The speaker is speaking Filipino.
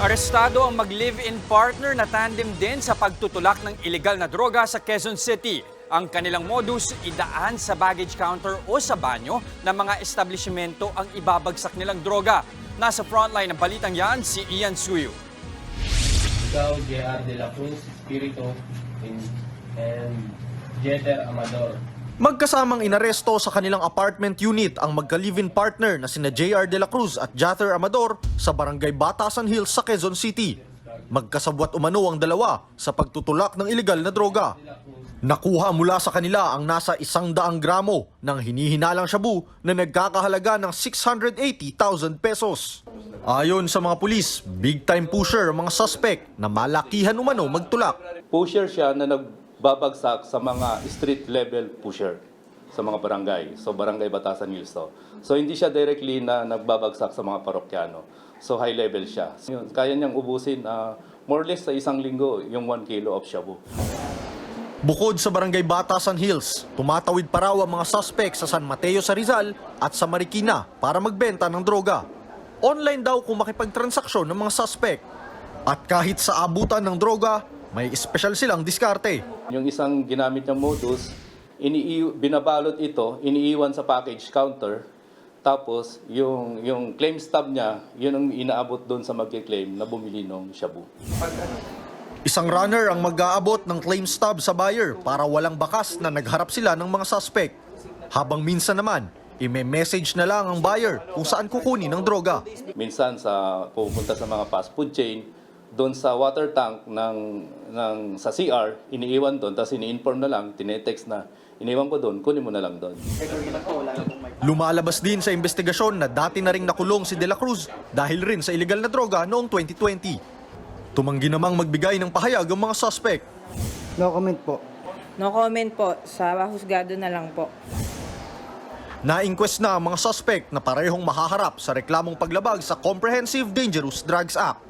Arestado ang mag-live-in partner na tandem din sa pagtutulak ng illegal na droga sa Quezon City. Ang kanilang modus, idaan sa baggage counter o sa banyo ng mga establishmento ang ibabagsak nilang droga. Nasa frontline ng balitang yan, si Ian Suyo. Ikaw, JR De La Cruz, Espiritu, and, and Jeter Amador. Magkasamang inaresto sa kanilang apartment unit ang magka-live-in partner na sina JR De La Cruz at Jather Amador sa barangay Batasan Hills sa Quezon City. Magkasabwat umano ang dalawa sa pagtutulak ng ilegal na droga. Nakuha mula sa kanila ang nasa isang daang gramo ng hinihinalang shabu na nagkakahalaga ng 680,000 pesos. Ayon sa mga pulis, big time pusher ang mga suspect na malakihan umano magtulak. pusher siya na nagbabagsak sa mga street level pusher sa mga barangay. So barangay Batasan Hills to. So hindi siya directly na nagbabagsak sa mga parokyano. So high level siya. Yun, kaya niyang ubusin ah, more or less sa isang linggo yung 1 kilo of shabu. Bukod sa barangay Batasan Hills, tumatawid pa raw ang mga suspect sa San Mateo sa Rizal at sa Marikina para magbenta ng droga. Online daw kung makipagtransaksyon ng mga suspect. At kahit sa abutan ng droga, may espesyal silang diskarte. Yung isang ginamit niyang modus, ini binabalot ito, iniiwan sa package counter, tapos yung, yung claim stub niya, yun ang inaabot doon sa magki-claim na bumili ng shabu. Isang runner ang mag-aabot ng claim stub sa buyer para walang bakas na nagharap sila ng mga suspect. Habang minsan naman, ime-message na lang ang buyer kung saan kukunin ng droga. minsan sa pupunta sa mga fast food chain doon sa water tank ng ng sa CR iniiwan doon tapos ini-inform na lang tinetext na iniwan ko doon kunin mo na lang doon Lumalabas din sa investigasyon na dati na ring nakulong si De La Cruz dahil rin sa illegal na droga noong 2020. Tumanggi namang magbigay ng pahayag ang mga suspect. No comment po. No comment po. Sa husgado na lang po. Na-inquest na ang mga suspect na parehong mahaharap sa reklamong paglabag sa Comprehensive Dangerous Drugs Act.